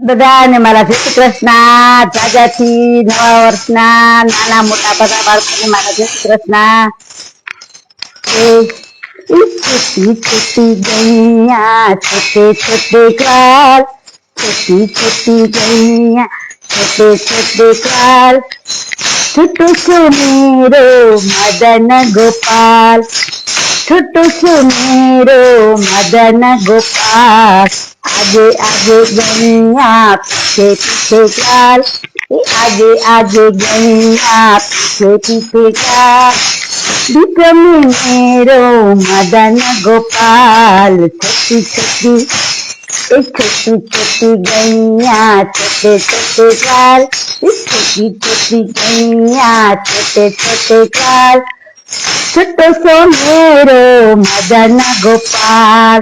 બધાને મારા જય શ્રી કૃષ્ણ. જાજાથી નવા વર્ષના નાના મોટા બધા બાળકોને મારા જય શ્રી કૃષ્ણ. છોટી ગૈયા છોટે છોટે કાલ છોટી છોટી ગૈયા છોટે છોટે કાલ છોટો સુમેરો મદન ગોપાલ. છોટો સુમેરો મદન ગોપાલ. आगे आगे गैया पीछे पीछे चाल ए आगे आगे गैया पीछे पीछे चाल विक्रम मेरो मदन गोपाल छोटी छोटी एक छोटी छोटी गैया छोटे छोटे चाल एक छोटी छोटी गैया छोटे छोटे चाल छोटो सो मेरो मदन गोपाल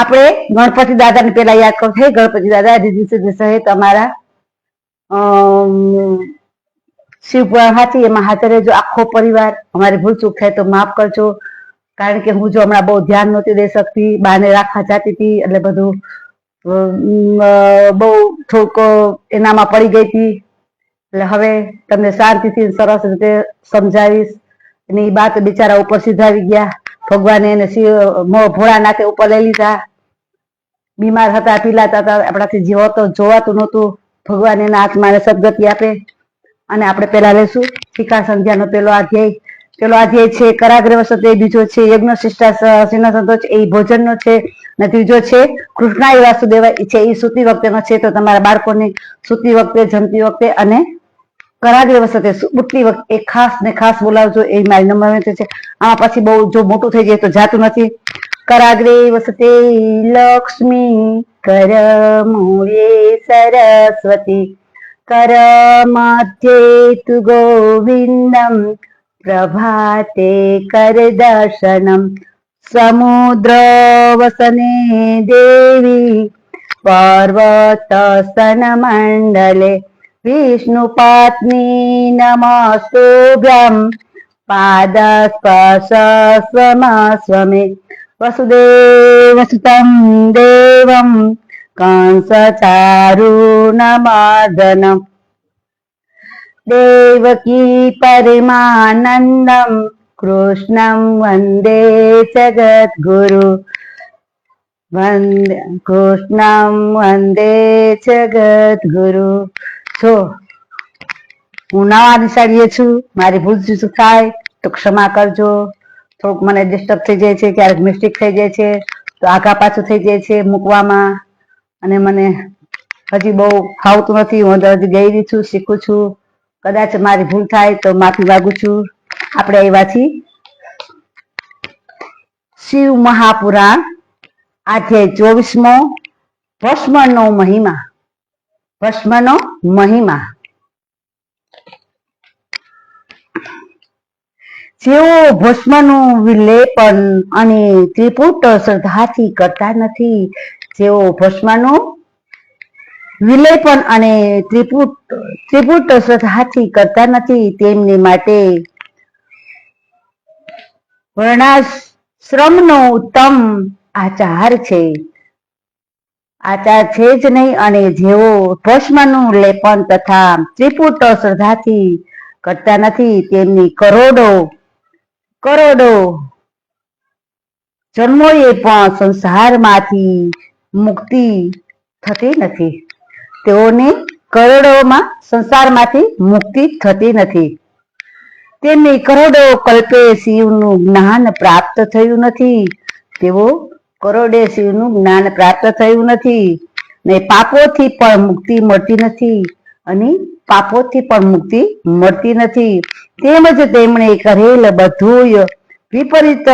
આપણે ગણપતિ દાદાને પેલા યાદ કરો હે ગણપતિ દાદા દિવસે સિદ્ધિ સહિત અમારા અમ, શિવ પુરાણ હાથી એમાં હાજર રહેજો આખો પરિવાર. અમારી ભૂલ ચૂક થાય તો માફ કરજો. કારણ કે હું જો હમણાં બહુ ધ્યાન નહોતી દઈ શકતી બાને રાખવા જતી હતી એટલે બધું બહુ થોડુંક એનામાં પડી ગઈ હતી. એટલે હવે તમને શાંતિથી સરસ રીતે સમજાવીશ. અને એ બાત બિચારા ઉપર સીધાવી ગયા. ભગવાને એને શિવ- ભોળાનાથે ઉપર લઈ લીધા. બીમાર હતા પીલાતા હતા, આપણાથી જીવતો, જોવાતું નહોતું. ભગવાન એના આત્માને સદગતિ આપે. અને આપણે પેલા લેશું. ટીકા સંધ્યાનો પેલો અધ્યાય. પેલો અધ્યાય છે, કરાગ્ર વસતે બીજો છે, યજ્ઞ શિષ્ટા સંતોષ એ ભોજનનો છે અને ત્રીજો છે કૃષ્ણાય વાસુદેવા એ છે, એ સૂતી વખતેનો છે. તો તમારા બાળકોને સૂતી વખતે, જમતી વખતે અને કરાગ્ર વસતે ઉઠતી વખતે એ ખાસ ને ખાસ બોલાવજો. એ મારી વિનંતી છે. આમાં પછી બહુ જો મોટું થઈ જાય તો જાતું નથી. कराग्रे वसते लक्ष्मी कर सरस्वती। करमध्ये तु गोविन्दं प्रभाते करदर्शनं। समुद्रवसने देवी पार्वतसनमण्डले। विष्णुपात्नी नमस्तुभ्यं पादस्पर्श स्वमे નમસ્તુભ્યમ પાદસ્પર્શસ્વમે વસુદેવસુतं દેવં કંસચારુણમર્દનમ દેવકી પરમાનંદમ કૃષ્ણં વંદે જગદ્ગુરુ વંદે જગદ્ગુરુ છો હું નવા નિશાળીએ છું મારી ભૂલ થાય તો ક્ષમા કરજો થોડુંક મને ડિસ્ટર્બ થઈ જાય છે, ક્યારેક મિસ્ટેક થઈ જાય છે, તો આગા પાછું થઈ જાય છે મૂકવામાં. અને મને હજી બહુ ફાવતું નથી, હું હજી ગઈ છું, શીખું છું. કદાચ મારી ભૂલ થાય તો માફી માગું છું. આપણે આવ્યા છીએ. શિવ મહાપુરાણ અધ્યાય ચોવીસમો ભસ્મનો મહિમા. ભસ્મનો મહિમા. જેઓ ભસ્મનું વિલેપન અને ત્રિપુટ શ્રદ્ધાથી કરતા નથી, જેઓ ભસ્મનું વિલેપન અને ત્રિપુટ ત્રિપુટ શ્રદ્ધાથી કરતા નથી, તેમની માટે વર્ણાશ્રમનો ઉત્તમ આચાર છે. આચાર છે જ નહીં અને જેઓ ભસ્મનું લેપન તથા ત્રિપુટ શ્રદ્ધાથી કરતા નથી, તેમની કરોડો કરોડો. જન્મોએ પણ સંસારમાંથી મુક્તિ થતી નથી. તેઓને કરોડોમાં સંસારમાંથી મુક્તિ થતી નથી. તેમને કરોડો કલ્પે શિવનું જ્ઞાન પ્રાપ્ત થયું નથી. તેઓ કરોડે શિવનું જ્ઞાન પ્રાપ્ત થયું નથી. ને પાપોથી પણ મુક્તિ મળતી નથી. અને પાપોથી પણ મુક્તિ મળતી નથી. તેમજ તેમણે કરેલ બધું વિપરીત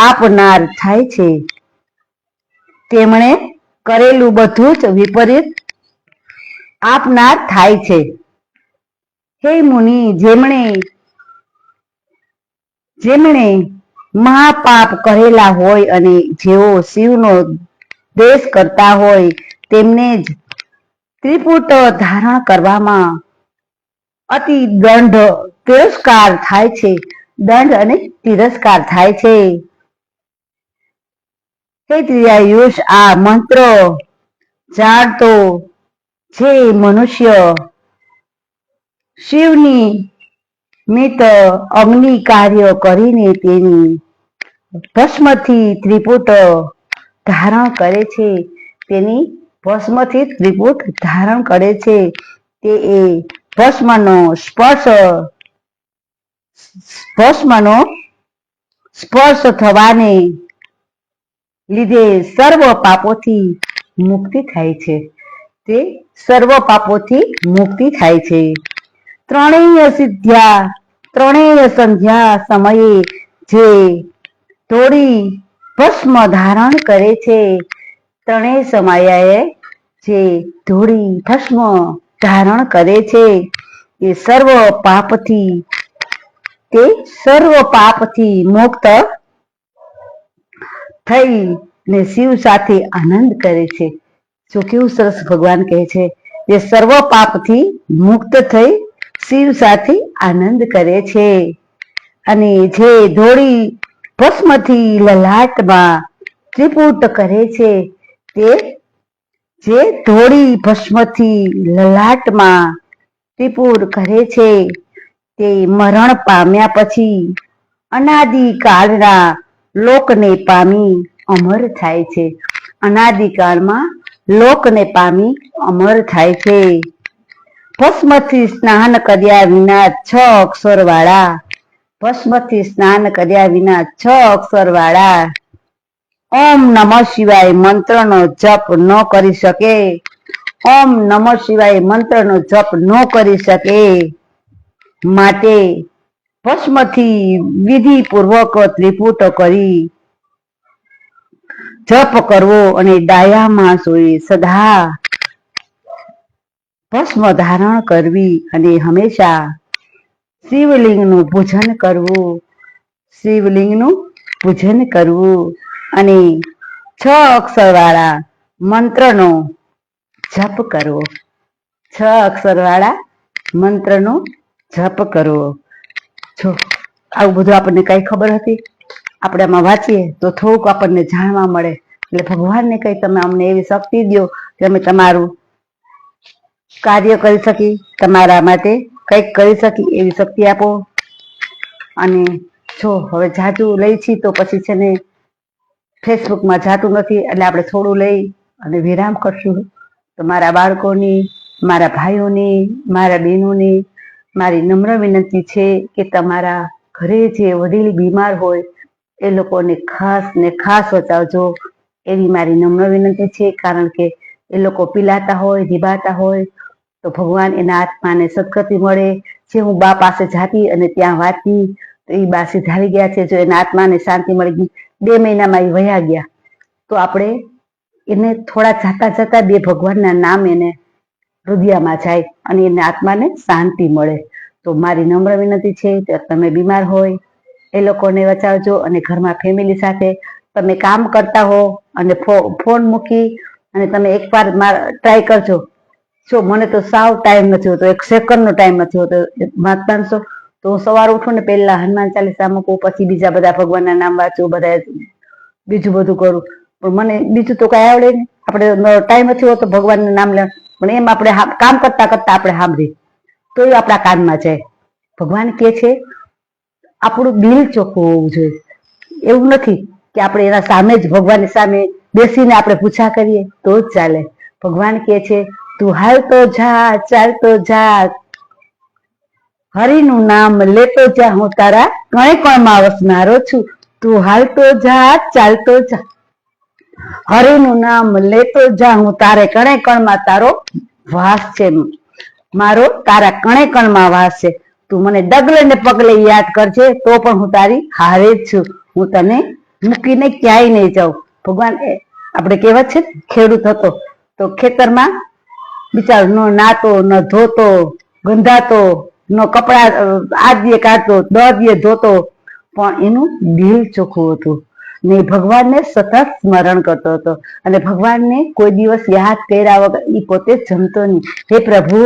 આપનાર થાય છે. તેમણે કરેલું બધું જ વિપરીત આપનાર થાય છે. હે મુનિ, જેમણે જેમણે મહાપાપ કરેલા હોય અને જેઓ શિવનો દેશ કરતા હોય, તેમને જ ત્રિપુટ ધારણ કરવામાં અતિ દંડ તિરસ્કાર થાય છે. દંડ અને તિરસ્કાર થાય છે. હે ત્રિયાયુષ, આ મંત્ર જાણતો જે મનુષ્ય શિવની મિત અગ્નિ કાર્ય કરીને તેની ભસ્મથી ત્રિપુટ ધારણ કરે છે. તેની ભસ્મથી ત્રિપુટ ધારણ કરે છે. તે એ ભસ્મનો સ્પર્શ ભસ્મનો સ્પર્શ થવાને લીધે સર્વ પાપોથી મુક્તિ થાય છે. તે સર્વ પાપોથી મુક્તિ થાય છે. ત્રણેય સિદ્ધ્યા, ત્રણેય સંધ્યા સમયે જે તોડી ભસ્મ ધારણ કરે છે. ત્રણેય સમાયાએ જે ધૂળી ભસ્મ ધારણ કરે છે, એ સર્વ પાપથી તે સર્વ પાપથી મુક્ત થઈ ને શિવ સાથે આનંદ કરે છે. જો કેવું સરસ ભગવાન કહે છે જે સર્વ પાપથી મુક્ત થઈ શિવ સાથે આનંદ કરે છે. અને જે ધોળી ભસ્મથી લલાટમાં ત્રિપુટ કરે છે તે જે ધોળી ભસ્મથી લલાટમાં ત્રિપુર કરે છે, તે મરણ પામ્યા પછી અનાદિ કાળના લોકને પામી અમર થાય છે. અનાદિકાળમાં લોકને પામી અમર થાય છે. ભસ્મથી સ્નાન કર્યા વિના છ અક્ષર વાળા ભસ્મથી સ્નાન કર્યા વિના છ અક્ષર વાળા ઓમ નમઃ શિવાય મંત્રનો જપ ન કરી શકે. ઓમ નમ શિવાય મંત્રનો જપ ન કરી શકે. માટે ભસ્મથી વિધિ પૂર્વક ત્રિપુટ કરી જપ કરવો અને ડાયામાં માણસોએ સદા ભસ્મ ધારણ કરવી અને હંમેશા શિવલિંગનું પૂજન કરવું. શિવલિંગનું પૂજન કરવું. અને છ અક્ષરવાળા મંત્રનો જપ કરવો. છ અક્ષરવાળા મંત્રનો જપ કરવો. જો, આવું બધું આપણને કઈ ખબર હતી? આપણે આમાં વાંચીએ તો થોડુંક આપણને જાણવા મળે. એટલે ભગવાનને કઈ તમે અમને એવી શક્તિ દો કે અમે તમારું કાર્ય કરી શકી તમારા માટે કંઈક કરી શકી એવી શક્તિ આપો. અને જો, હવે જાજુ લઈ છી તો પછી છે ને ફેસબુકમાં જાતું નથી, એટલે આપણે થોડું લઈ અને વિરામ કરશું. તો મારા બાળકોની, મારા ભાઈઓની, મારા બહેનોની, મારી નમ્ર વિનંતી છે કે તમારા ઘરે જે વડીલ બીમાર હોય, એ લોકોને ખાસ ને ખાસ બચાવજો. એવી મારી નમ્ર વિનંતી છે, કારણ કે એ લોકો પીલાતા હોય રીબાતા હોય, તો ભગવાન એના આત્માને સદગતિ મળે. જે હું બા પાસે જાતી અને ત્યાં વાતી તો એ બા સીધાવી ગયા છે. જો એના આત્માને શાંતિ મળી ગઈ બે મહિનામાં એ વયા ગયા. તો આપણે એને થોડા જાતા જતા બે ભગવાનના નામ એને હૃદયમાં જાય અને એને આત્માને શાંતિ મળે. તો મારી નમ્ર વિનંતી છે કે તમે બીમાર હોય એ લોકોને બચાવજો અને ઘરમાં ફેમિલી સાથે તમે કામ કરતા હો અને ફોન મૂકી અને તમે એકવાર ટ્રાય કરજો. જો મને તો સાવ ટાઈમ નથી હોતો, એક સેકન્ડનો ટાઈમ નથી હોતો માનશો તો હું સવારે ઉઠું ને પહેલા હનુમાન ચાલીસા મૂકું, પછી બીજા બધા ભગવાનના નામ વાંચું, બધા બીજું બધું કરું. પણ મને બીજું તો કઈ આવડે નહીં. આપણે ટાઈમ નથી હોતો ભગવાનનું નામ લે. પણ એમ આપણે કામ કરતા કરતા આપણે સાંભળી તો એ આપણા કાનમાં જાય. ભગવાન કે છે, આપણું દિલ ચોખ્ખું હોવું જોઈએ. એવું નથી કે આપણે એના સામે જ ભગવાનની સામે બેસીને આપણે પૂછા કરીએ તો જ ચાલે. ભગવાન કે છે, તું હાલતો જા, ચાલતો જા હરિનું નામ લેતો જા હું તારા કણે કણમાં વસનારો છું. તું હાલતો જા, ચાલતો જા. હરિનું નામ લેતો જા હું તારે કણે કણમાં તારો વાસ છે મારો તારા કણે કણમાં વાસ છે. તું મને ડગલે ને પગલે યાદ કરજે તો પણ હું તારી હારે જ છું. હું તને મૂકીને ક્યાંય નહીં જાઉં. ભગવાન આપણે કહેવત છે ખેડૂત હતો. તો ખેતરમાં બિચારો ન નાતો, ન ધોતો, ગંધાતો નો કપડા આ દીએ કાઢતો દર દીએ ધોતો, પણ એનું દિલ ચોખ્ખું હતું. ને ભગવાનને સતત સ્મરણ કરતો હતો. અને ભગવાનને કોઈ દિવસ યાદ કર્યા વગર એ પોતે જમતો નહીં. હે પ્રભુ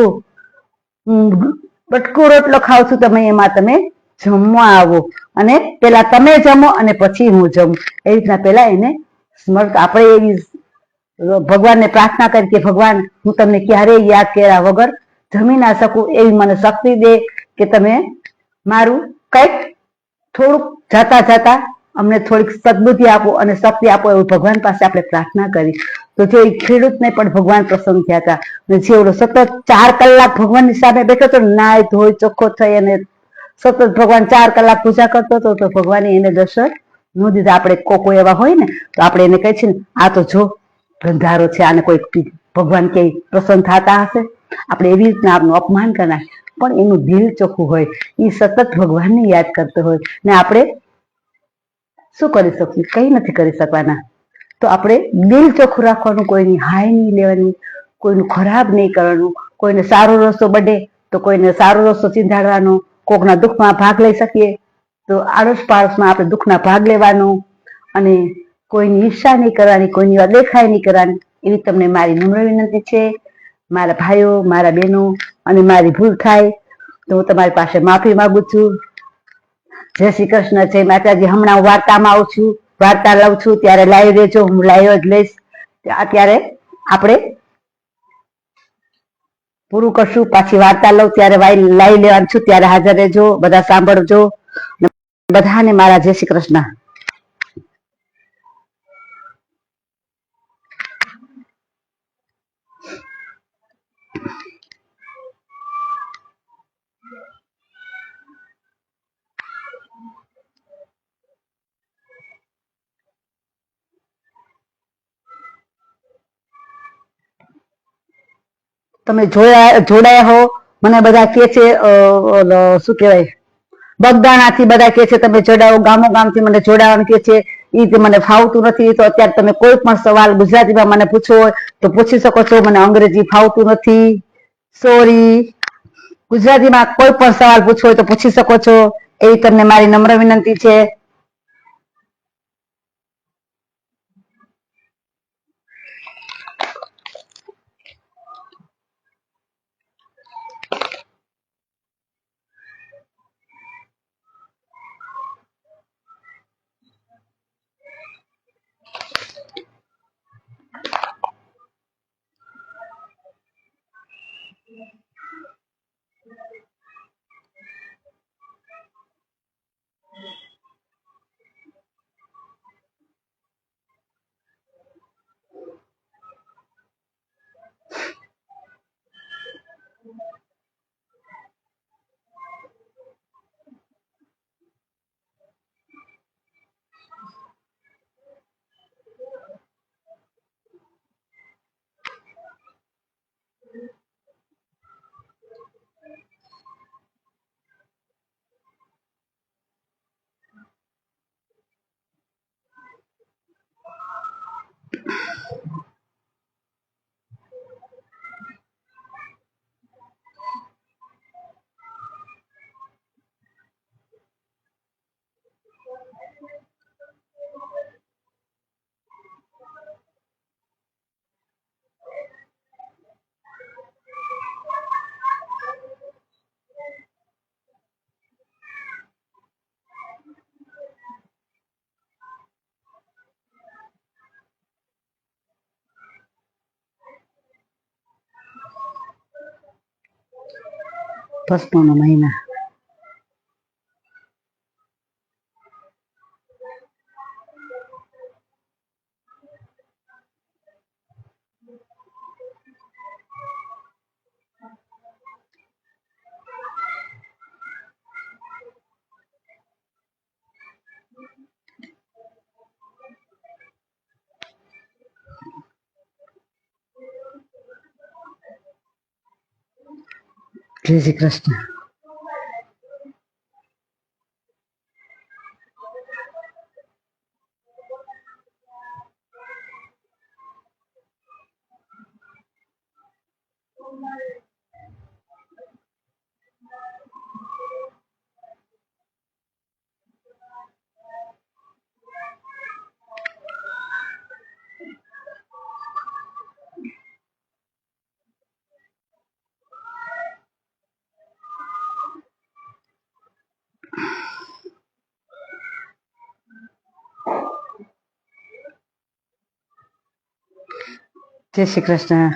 બટકો રોટલો ખાઉં છું, તમે એમાં તમે જમવા આવો. અને પેલા તમે જમો અને પછી હું જમું. એ રીતના પેલા એને સ્મરણ આપણે એવી ભગવાનને પ્રાર્થના કરી કે ભગવાન, હું તમને ક્યારેય યાદ કર્યા વગર જમી ના શકું એવી મને શક્તિ દે કે તમે મારું કંઈક થોડુંક જાતા જાતા અમને થોડીક સદબુદ્ધિ આપો અને શક્તિ આપો એવું ભગવાન પાસે આપણે પ્રાર્થના કરી. તો જે ખેડૂતને પણ ભગવાન પ્રસન્ન થયા હતા. અને જેવડો સતત ચાર કલાક ભગવાનની સામે બેઠો હતો નાય ધોઈ ચોખ્ખો થઈ અને સતત ભગવાન ચાર કલાક પૂજા કરતો હતો, તો ભગવાને એને દર્શન ન દીધા. આપણે કોકો એવા હોય ને, તો આપણે એને કહે છે ને, આ તો જો ગંધારો છે, આને કોઈ ભગવાન કે પ્રસન્ન થતા હશે? આપણે એવી રીતના આપનું અપમાન કરનાર. પણ એનું દિલ ચોખ્ખું હોય એ સતત ભગવાનને યાદ કરતો હોય, ને આપણે શું કરી શકીએ કઈ નથી કરી શકવાના. તો આપણે દિલ ચોખ્ખું રાખવાનું, કોઈની હાય નહીં લેવાની, કોઈનું ખરાબ નહીં કરવાનું, કોઈને સારો રસ્તો બડે તો કોઈને સારો રસ્તો ચિંધાડવાનો કોકના દુઃખમાં ભાગ લઈ શકીએ તો આડોશ પાડોશમાં આપણે દુઃખના ભાગ લેવાનો અને કોઈની ઈર્ષા નહીં કરવાની, કોઈની અદેખાઈ નહીં કરવાની. એવી તમને મારી નમ્ર વિનંતી છે. મારા ભાઈઓ, મારા બહેનો અને મારી ભૂલ થાય તો હું તમારી પાસે માફી માંગુ છું. જય શ્રી કૃષ્ણ, જય માતાજી. હમણાં વાર્તામાં આવું છું. વાર્તા લઉં છું. ત્યારે લાઈવ રહેજો. હું લાઈવ જ લઈશ. અત્યારે આપણે પૂરું કરશું. પાછી વાર્તા લઉં. ત્યારે લાવી લેવાનું છું. ત્યારે હાજર રહેજો. બધા સાંભળજો. બધાને મારા જય શ્રી કૃષ્ણ. તમે જોયા, જોડાયા હો? મને બધા કે છે શું કહેવાય? બગદાણાથી બધા કે છે, તમે જોડાઓ. ગામો ગામથી મને જોડાવાનું કે છે. એ તે મને ફાવતું નથી. તો અત્યારે તમે કોઈ પણ સવાલ ગુજરાતીમાં મને પૂછો હોય, તો પૂછી શકો છો. મને અંગ્રેજી ફાવતું નથી. સોરી ગુજરાતીમાં કોઈ પણ સવાલ પૂછવો હોય, તો પૂછી શકો છો. એવી તમને મારી નમ્ર વિનંતી છે. ભસ્મનો મહિના જય શ્રી કૃષ્ણ જય શ્રી કૃષ્ણ.